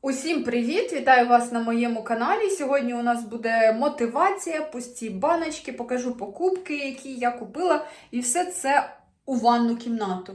Усім привіт! Вітаю вас на моєму каналі. Сьогодні у нас буде мотивація, пусті баночки, покажу покупки, які я купила, і все це у ванну кімнату.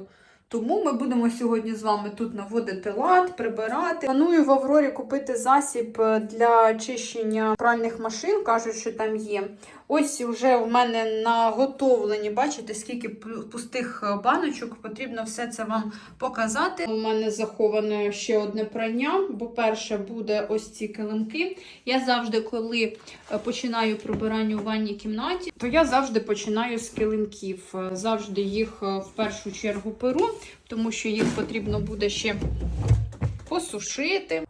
Тому ми будемо сьогодні з вами тут наводити лад, прибирати. Планую в Аврорі купити засіб для очищення пральних машин, кажуть, що там є. Ось вже в мене наготовлені, бачите, скільки пустих е, баночок, потрібно все це вам показати. У мене заховане ще одне прання, бо перше буде ось ці килимки. Я завжди, коли е, починаю прибирання у ванній кімнаті, то я завжди починаю з килимків. Е, Завжди їх в першу чергу перу, тому що їх потрібно буде ще посушити.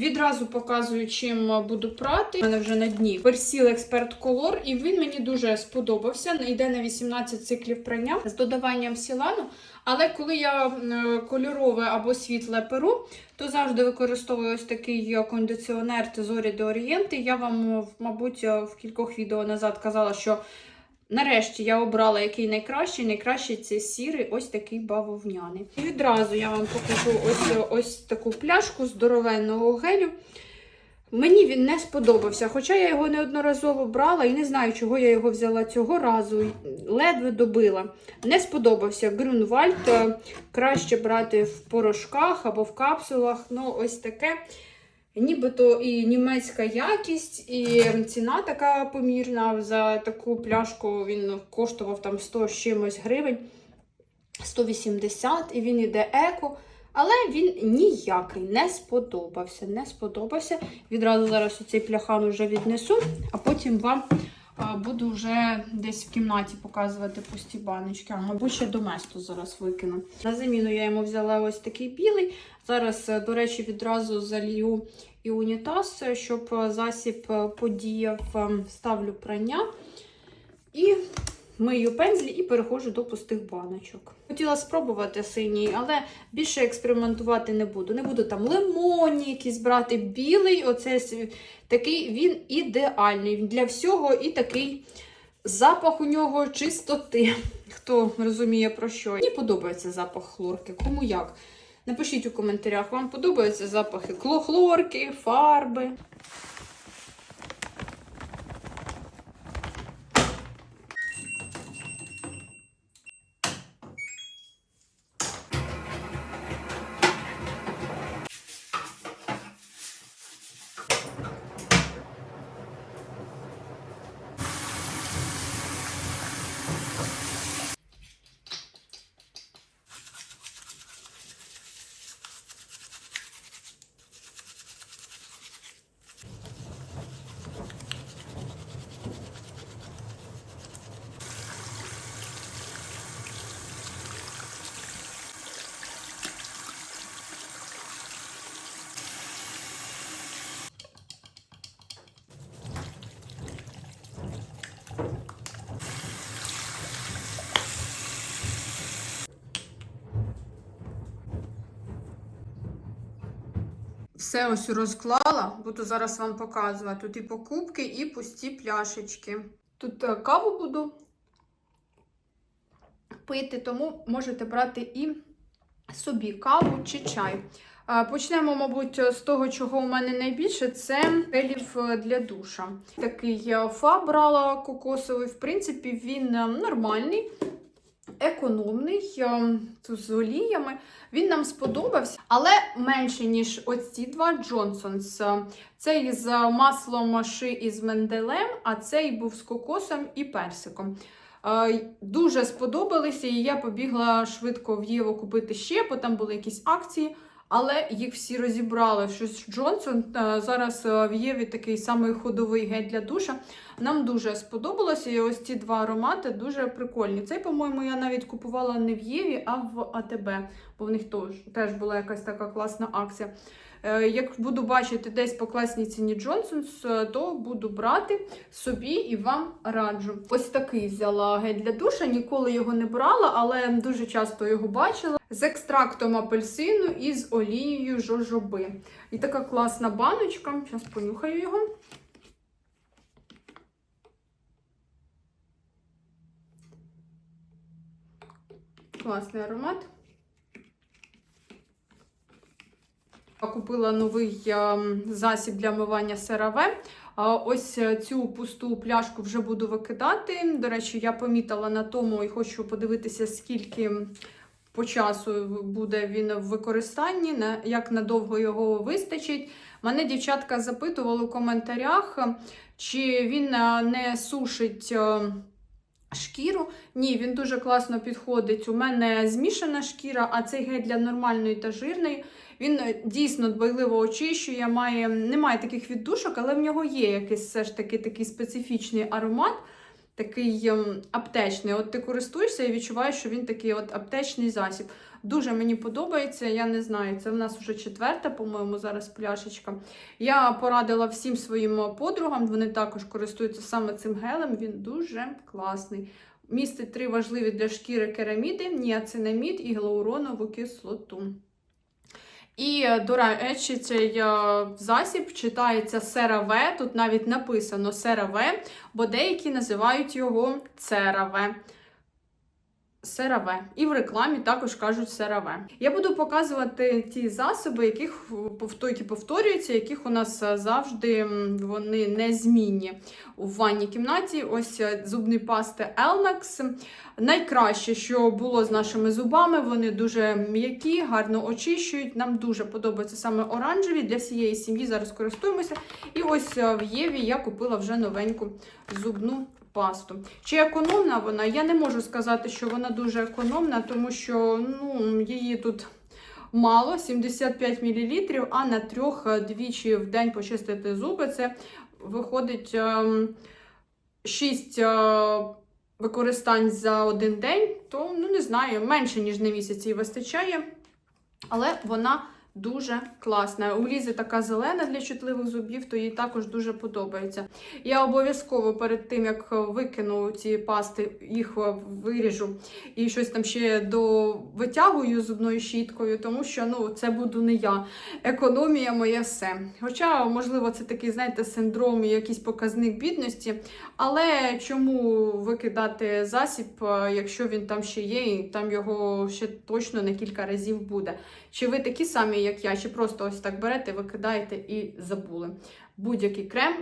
Відразу показую, чим буду прати. У мене вже на дні Персіл Експерт Колор, і він мені дуже сподобався. Йде на 18 циклів прання з додаванням сілану. Але коли я е, кольорове або світле перу, то завжди використовую ось такий е, кондиціонер Тезорі де Орієнти. Я вам, е, мабуть, е, в кількох відео назад казала, що нарешті я обрала який найкращий. Найкращий це сірий, ось такий бавовняний. І відразу я вам покажу ось, ось таку пляшку здоровенного гелю. Мені він не сподобався, хоча я його неодноразово брала і не знаю, чого я його взяла цього разу. Ледве добила. Не сподобався Грюнвальд. е, Краще брати в порошках або в капсулах. Ну, ось таке. Нібито і німецька якість, і ціна така помірна. За таку пляшку він коштував там 100 з чимось гривень, 180, і він іде еко. Але він ніякий не сподобався. Не сподобався. Відразу зараз оцей пляхан вже віднесу, а потім вам буду вже десь в кімнаті показувати пусті баночки. А мабуть, ще до месту зараз викину. На заміну я йому взяла ось такий білий. Зараз, е, до речі, відразу залью і унітаз, е, щоб е, засіб подіяв. Е, Ставлю прання. І мию пензлі і переходжу до пустих баночок. Хотіла спробувати синій, але більше експериментувати не буду. Не буду там лимонні якісь брати. Білий, оце такий він ідеальний для всього і такий запах у нього чистоти. Хто розуміє про що. Мені подобається запах хлорки. Кому як? Напишіть у коментарях, вам подобаються запахи хлорки, фарби. Все ось розклала, буду зараз вам показувати. Тут і покупки, і пусті пляшечки. Тут е, каву буду пити, тому можете брати і собі каву чи чай. Е, Почнемо, мабуть, з того, чого у мене найбільше, це гелів е, для душа. Такий я фа брала кокосовий. В принципі, він е, нормальний, економний, е, тут з оліями. Він нам сподобався, але менше, ніж оці два Джонсонс. Цей з маслом ши із менделем, а цей був з кокосом і персиком. Е, Дуже сподобалися, і я побігла швидко в Єву купити ще, бо там були якісь акції. Але їх всі розібрали. Щось Джонсон е, зараз е, в Єві такий самий ходовий гель для душа. Нам дуже сподобалося. І ось ці два аромати дуже прикольні. Цей, по-моєму, я навіть купувала не в Єві, а в АТБ, бо в них теж, була якась така класна акція. Е, Як буду бачити десь по класній ціні Джонсонс, е, то буду брати собі і вам раджу. Ось такий взяла гель для душа, ніколи його не брала, але дуже часто його бачила. З екстрактом апельсину і з олією жожоби. І така класна баночка. Зараз понюхаю його. Класний аромат. Купила новий ем, засіб для мивання CeraVe. А Ось е, цю пусту пляшку вже буду викидати. До речі, я помітила на тому і хочу подивитися, скільки по часу буде він в використанні, як надовго його вистачить. Мене дівчатка запитували у коментарях, чи він е, не сушить е, шкіру. Ні, він дуже класно підходить. У мене змішана шкіра, а цей гель для нормальної та жирної. Він е, дійсно дбайливо очищує, має, немає таких віддушок, але в нього є якийсь все ж таки такий специфічний аромат, такий ем, аптечний. От ти користуєшся і відчуваєш, що він такий от аптечний засіб. Дуже мені подобається, я не знаю, це в нас вже четверта, по-моєму, зараз пляшечка. Я порадила всім своїм подругам, вони також користуються саме цим гелем, він дуже класний. Містить три важливі для шкіри кераміди, ніацинамід і гіалуронову кислоту. І, е, до речі, цей е, засіб читається сераве, тут навіть написано сераве, бо деякі називають його CeraVe. CeraVe. І в рекламі також кажуть CeraVe. Я буду показувати ті засоби, яких повто- які повторюються, яких у нас е, завжди вони незмінні. У ванній кімнаті ось е, зубні пасти Elmex. Найкраще, що було з нашими зубами, вони дуже м'які, гарно очищують. Нам дуже подобаються саме оранжеві для всієї сім'ї. Зараз користуємося. І ось е, в Єві я купила вже новеньку зубну пасту. Чи економна вона? Я не можу сказати, що вона дуже економна, тому що ну, її тут. Мало 75 мл, а на трьох е, двічі в день почистити зуби. Це виходить 6 використань за один день, то ну не знаю, менше ніж на місяць їй вистачає. Але вона дуже класна. У Лізи така зелена для чутливих зубів, то їй також дуже подобається. Я обов'язково перед тим, як викину ці пасти, їх виріжу і щось там ще до витягую зубною щіткою, тому що ну, це буду не я. Економія моє все. Хоча, можливо, це такий, знаєте, синдром, і якийсь показник бідності. Але чому викидати засіб, е, якщо він там ще є, і там його ще точно на кілька разів буде? Чи ви такі самі, як я, чи просто ось так берете, викидаєте і забули? Будь-який крем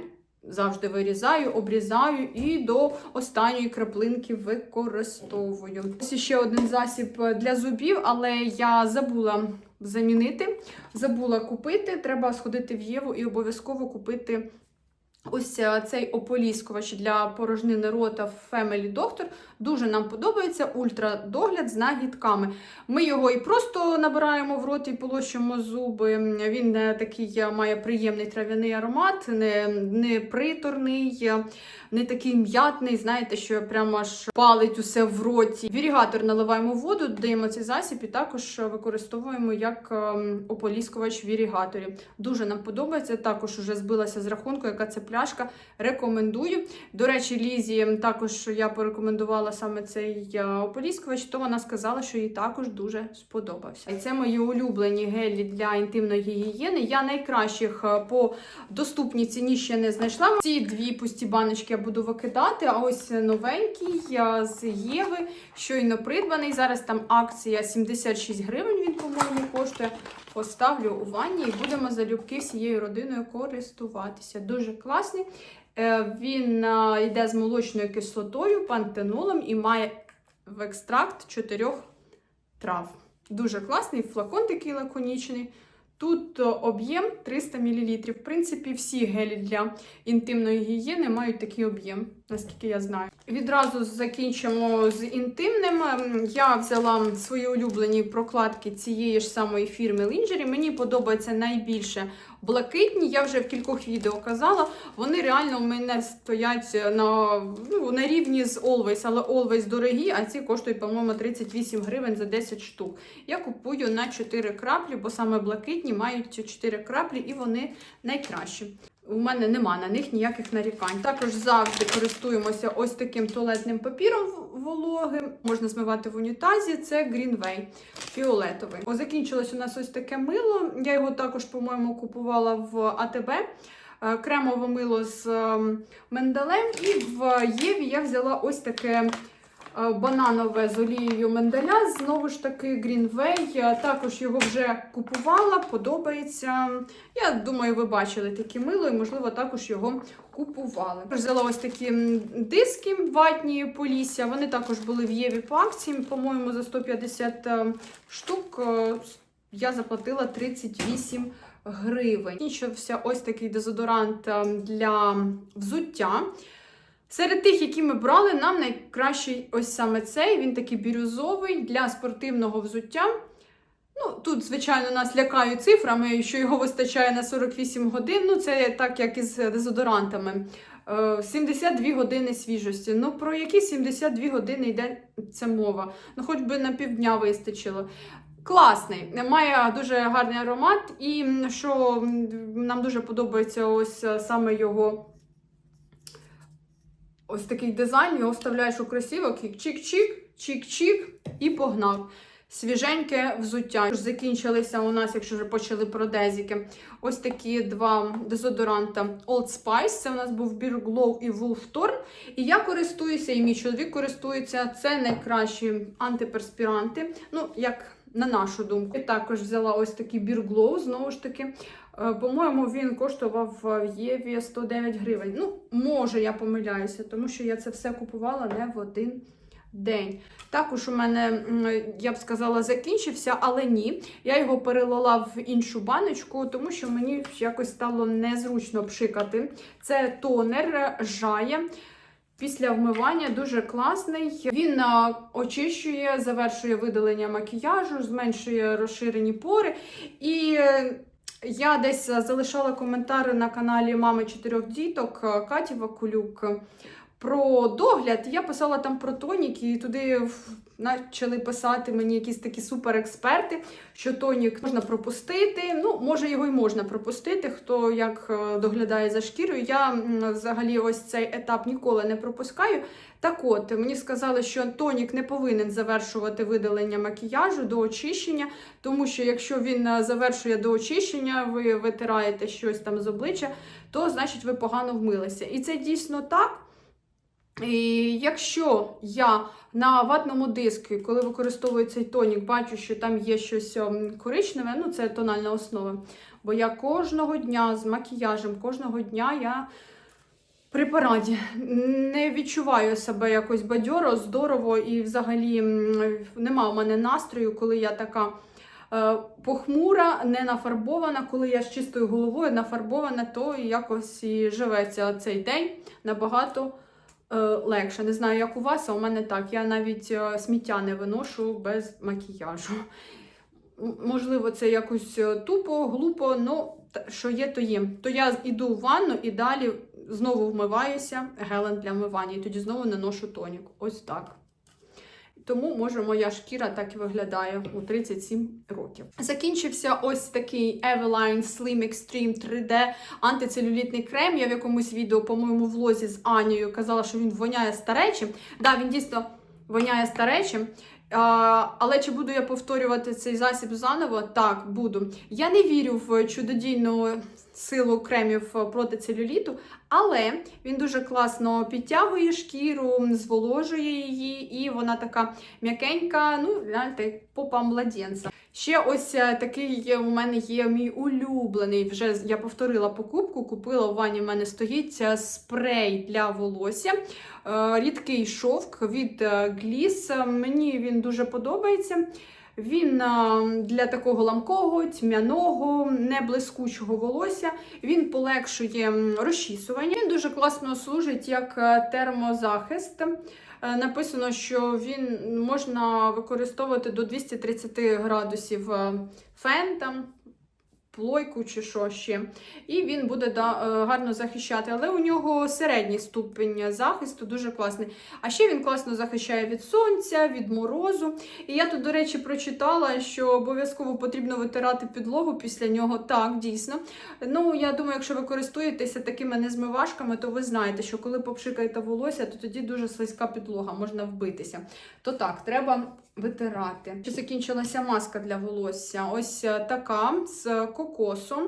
завжди вирізаю, обрізаю і до останньої краплинки використовую. Ось ще один засіб для зубів, але я забула замінити, забула купити. Треба сходити в Єву і обов'язково купити. Ось е, цей ополіскувач для порожнини рота Family Doctor дуже нам подобається ультрадогляд з нагідками. Ми його і просто набираємо в рот і полощимо зуби. Він е, такий е, має приємний трав'яний аромат, не, не приторний, е, не такий м'ятний, знаєте, що прямо аж палить усе в роті. Вірігатор наливаємо воду, додаємо цей засіб і також використовуємо як ополіскувач в вірігаторі. Дуже нам подобається. Також вже збилася з рахунку, яка це пляшка. Рекомендую. До речі, Лізі також я порекомендувала саме цей е, ополіскувач, то вона сказала, що їй також дуже сподобався. І це мої улюблені гелі для інтимної гігієни. Я найкращих е, по доступній ціні ще не знайшла. Ці дві пусті баночки я буду викидати. А ось новенький е, з Єви, щойно придбаний. Зараз там акція 76 гривень. Він, по-моєму, коштує. Поставлю у ванні і будемо залюбки всією родиною користуватися. Дуже класний. Е, Він е, йде з молочною кислотою, пантенолом і має в екстракт чотирьох трав. Дуже класний, флакон такий лаконічний. Тут е, об'єм 300 мл. В принципі, всі гелі для інтимної гігієни мають такий об'єм, наскільки я знаю. Відразу закінчимо з інтимним. Ем, Я взяла свої улюблені прокладки цієї ж самої фірми Lingerie. Мені подобається найбільше блакитні. Я вже в кількох відео казала. Вони реально в мене стоять на, ну, на рівні з Always, але Always дорогі, а ці коштують, по-моєму, 38 гривень за 10 штук. Я купую на 4 краплі, бо саме блакитні мають 4 краплі і вони найкращі. У мене нема на них ніяких нарікань. Також завжди користуємося ось таким туалетним папіром вологим. Можна змивати в унітазі. Це Greenway фіолетовий. О, закінчилось у нас ось таке мило. Я його також, по-моєму, купувала в АТБ. Е, Кремове мило з ем, миндалем. І в Єві я взяла ось таке бананове з олією менделя. Знову ж таки, Greenway. Я Також його вже купувала, подобається. Я думаю, ви бачили таке мило і, можливо, також його купували. Взяла ось такі диски ватні Полісся. Вони також були в Єві по акції, по-моєму, за 150 е, штук. е, Я заплатила 38 гривень. Закінчився ось такий дезодорант е, для взуття. Серед тих, які ми брали, нам найкращий ось саме цей. Він такий бірюзовий для спортивного взуття. Ну, тут, звичайно, нас лякають цифрами, що його вистачає на 48 годин. Ну, це так, як із дезодорантами. Е, 72 години свіжості. Ну, про які 72 години йде ця мова? Ну, хоч би на півдня вистачило. Класний, має дуже гарний аромат, і що нам дуже подобається ось е, саме його ось такий дизайн, його вставляєш у кросівок, і чик-чик, чик-чик і погнав. Свіженьке взуття. Закінчилися у нас, якщо вже почали про дезіки. Ось такі два дезодоранта Old Spice. Це у нас був Beer Glow і Wolf Torn. І я користуюся, і мій чоловік користується. Це найкращі антиперспіранти. Ну, як на нашу думку. Я також взяла ось такий Glow, знову ж таки. Е, По-моєму, він коштував в Єві 109 гривень. Ну, може, я помиляюся, тому що я це все купувала не в один день. Також у мене, я б сказала, закінчився, але ні. Я його перелила в іншу баночку, тому що мені якось стало незручно пшикати. Це тонер Жає. Після вмивання дуже класний. Він очищує, завершує видалення макіяжу, зменшує розширені пори. І е, я десь залишала коментари на каналі Мами чотирьох діток е, Каті Вакулюк про догляд. Я писала там про тонік, і туди почали писати мені якісь такі суперексперти, що тонік можна пропустити. Ну, може, його й можна пропустити, хто як е, доглядає за шкірою. Я взагалі ось цей етап ніколи не пропускаю. Так от, мені сказали, що тонік не повинен завершувати видалення макіяжу до очищення, тому що якщо він е, завершує до очищення, ви витираєте щось там з обличчя, то значить ви погано вмилися. І це дійсно так. І якщо я на ватному диску, коли використовую цей тонік, бачу, що там є щось ем, коричневе, ну це тональна основа. Бо я кожного дня з макіяжем, кожного дня я при параді не відчуваю себе якось бадьоро, здорово і взагалі нема у мене настрою, коли я така. е, Похмура, не нафарбована, коли я з чистою головою нафарбована, то якось і живеться цей день набагато легше. Не знаю, як у вас, а у мене так. Я навіть е, сміття не виношу без макіяжу. Можливо, це якось е, тупо, глупо, але що є, то є. То я йду в ванну і далі знову вмиваюся гелем для вмивання, і тоді знову наношу тонік. Ось так. Тому, може, моя шкіра так і виглядає у 37 років. Закінчився ось такий Eveline Slim Extreme 3D антицелюлітний крем. Я в якомусь відео, по-моєму, влозі з Анією казала, що він воняє старечим. Да, він дійсно воняє старечим. А, але чи буду я повторювати цей засіб заново? Так, буду. Я не вірю в чудодійну силу кремів проти целюліту, але він дуже класно підтягує шкіру, зволожує її, і вона така м'якенька, ну, знаєте, попа младенця. Ще ось е, такий у мене є мій улюблений. Вже я повторила покупку, купила в ванні. У мене стоїть е, спрей для волосся. Е, Рідкий шовк від. Е, Мені він дуже подобається. Він для такого ламкого, тьмяного, не блискучого волосся. Він полегшує розчісування. Він дуже класно служить як термозахист. Е, Написано, що він можна використовувати до 230 градусів е, фен, там, плойку чи що ще. І він буде да, е, гарно захищати. Але у нього середній ступень захисту, дуже класний. А ще він класно захищає від сонця, від морозу. І я тут, до речі, прочитала, що обов'язково потрібно витирати підлогу після нього. Так, дійсно. Ну, я думаю, якщо ви користуєтеся такими незмивашками, то ви знаєте, що коли попшикаєте волосся, то тоді дуже слизька підлога, можна вбитися. То так, треба витирати. Ще закінчилася маска для волосся. Ось е, така з кокосом.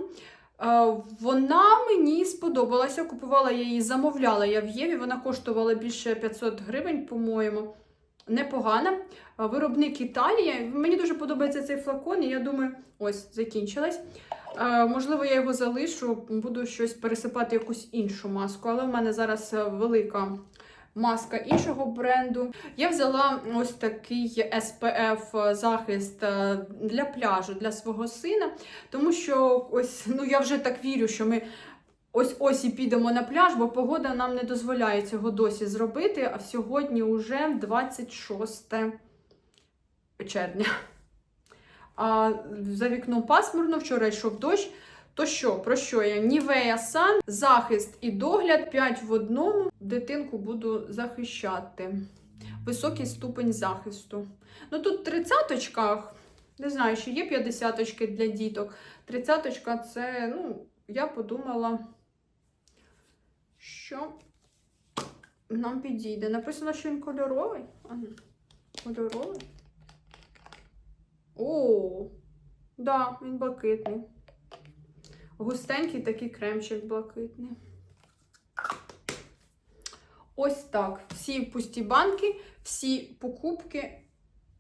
Е, Вона мені сподобалася. Купувала я її, замовляла я в Єві. Вона коштувала більше 500 гривень, по-моєму. непогана. Е, Виробник Італія. Мені дуже подобається цей флакон, і я думаю, ось закінчилась. Можливо, я його залишу, буду щось пересипати якусь іншу маску, але в мене зараз велика маска іншого бренду. Я взяла ось такий SPF захист е, для пляжу для свого сина, тому що ось ну я вже так вірю, що ми. Ось ось і підемо на пляж, бо погода нам не дозволяє цього досі зробити. А сьогодні вже 26 червня. А за вікном пасмурно, вчора йшов дощ. То що, про що я? Нівея Сан, захист і догляд 5 в одному. Дитинку буду захищати. Високий ступень захисту. Ну тут тридцяточка, не знаю, чи є п'ятдесяточки для діток. Тридцяточка це, ну, я подумала, що нам підійде. Написано, що він кольоровий. Ага. Кольоровий. О, да, він блакитний. Густенький такий кремчик блакитний. Ось так. Всі пусті банки, всі покупки.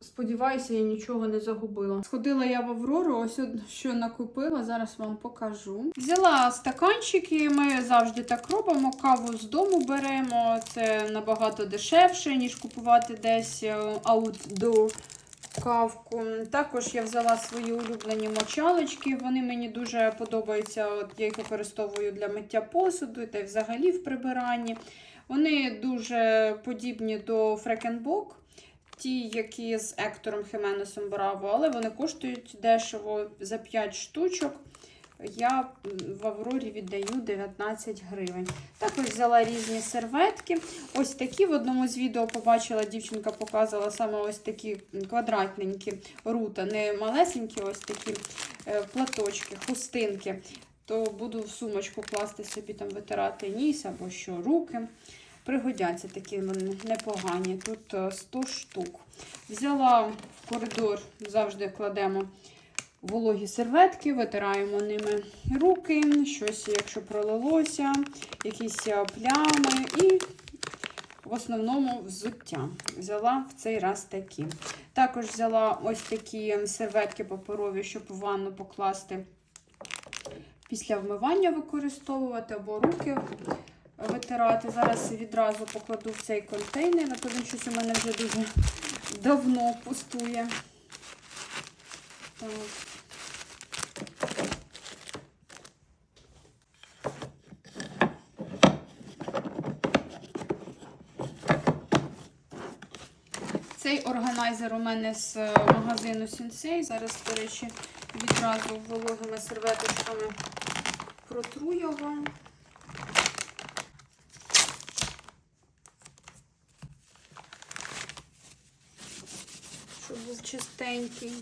Сподіваюся, я нічого не загубила. Сходила я в Аврору, ось що накупила, зараз вам покажу. Взяла стаканчики, ми завжди так робимо. Каву з дому беремо. Це набагато дешевше, ніж купувати десь е, outdoor кавку. Також я взяла свої улюблені мочалочки. Вони мені дуже подобаються. От я їх використовую для миття посуду та й взагалі в прибиранні. Вони дуже подібні до Фрекенбок. Ті, які з Ектором Хіменесом Браво, але вони коштують дешево за 5 штучок. Я в Аврорі віддаю 19 гривень. Також взяла різні серветки. Ось такі в одному з відео побачила, дівчинка показувала саме ось такі квадратненькі рута, не малесенькі, ось такі е, платочки, хустинки. То буду в сумочку класти собі там витирати ніс або що руки. Пригодяться такі непогані. Тут е, 100 штук. Взяла в коридор, завжди кладемо вологі серветки, витираємо ними руки, щось, якщо пролилося, якісь плями і в основному взуття. Взяла в цей раз такі. Також взяла ось такі серветки паперові, щоб у ванну покласти після вмивання використовувати або руки витирати. Зараз відразу покладу в цей контейнер, а то щось у мене вже дуже давно пустує. Так. Цей органайзер у мене з е, магазину Sensei. Зараз, до речі, відразу вологими серветочками протру його. Щоб був чистенький.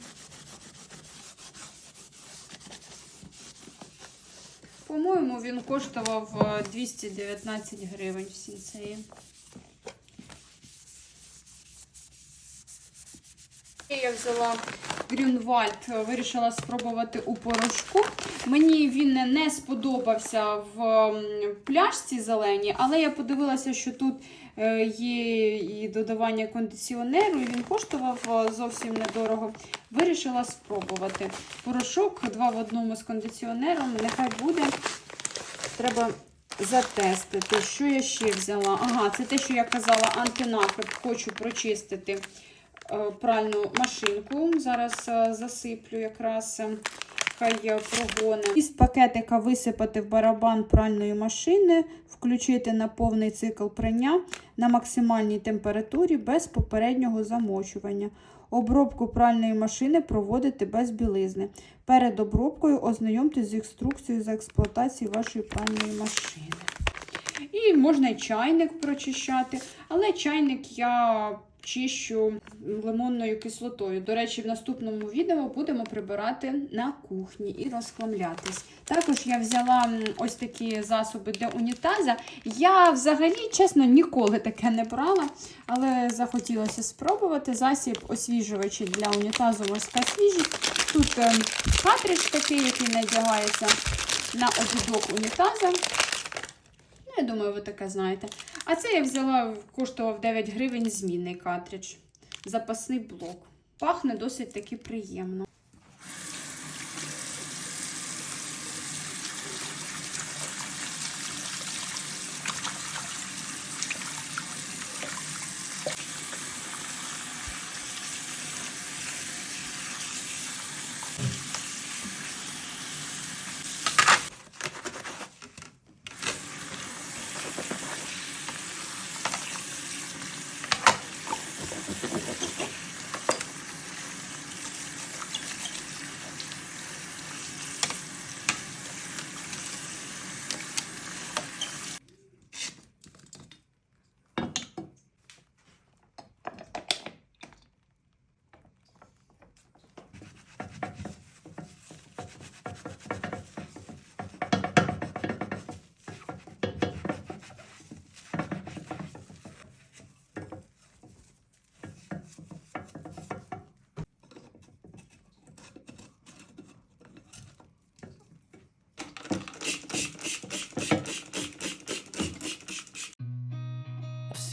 По-моєму, він коштував е, 219 гривень в Сінсеї. Я взяла Грюнвальд, вирішила спробувати у порошку. Мені він не сподобався в пляшці зеленій, але я подивилася, що тут е, є і додавання кондиціонеру, і він коштував е, зовсім недорого. Вирішила спробувати. Порошок два в одному з кондиціонером, нехай буде. Треба затестити. Що я ще взяла? Ага, це те, що я казала, антинакип. Хочу прочистити пральну машинку. Зараз е, засиплю якраз. е, Хай е, прогоне. Із пакетика висипати в барабан пральної машини, включити на повний цикл прання на максимальній температурі без попереднього замочування. Обробку пральної машини проводити без білизни. Перед обробкою ознайомтесь з інструкцією за експлуатацію вашої пральної машини. І можна і чайник прочищати, але чайник я чищу лимонною кислотою. До речі, в наступному відео будемо прибирати на кухні і розхламлятись. Також я взяла ось такі засоби для унітаза. Я взагалі, чесно, ніколи таке не брала, але захотілося спробувати. Засіб освіжувачі для унітазу морська свіжість. Тут е, картридж такий, який надягається на обідок унітаза. Ну, я думаю, ви таке знаєте. А це я взяла, коштував 9 гривень змінний картридж. запасний блок. Пахне досить таки приємно.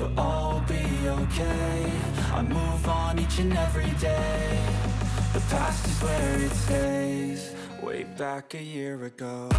But will be okay. I move on each and every day. The past is where it stays. Way back a year ago.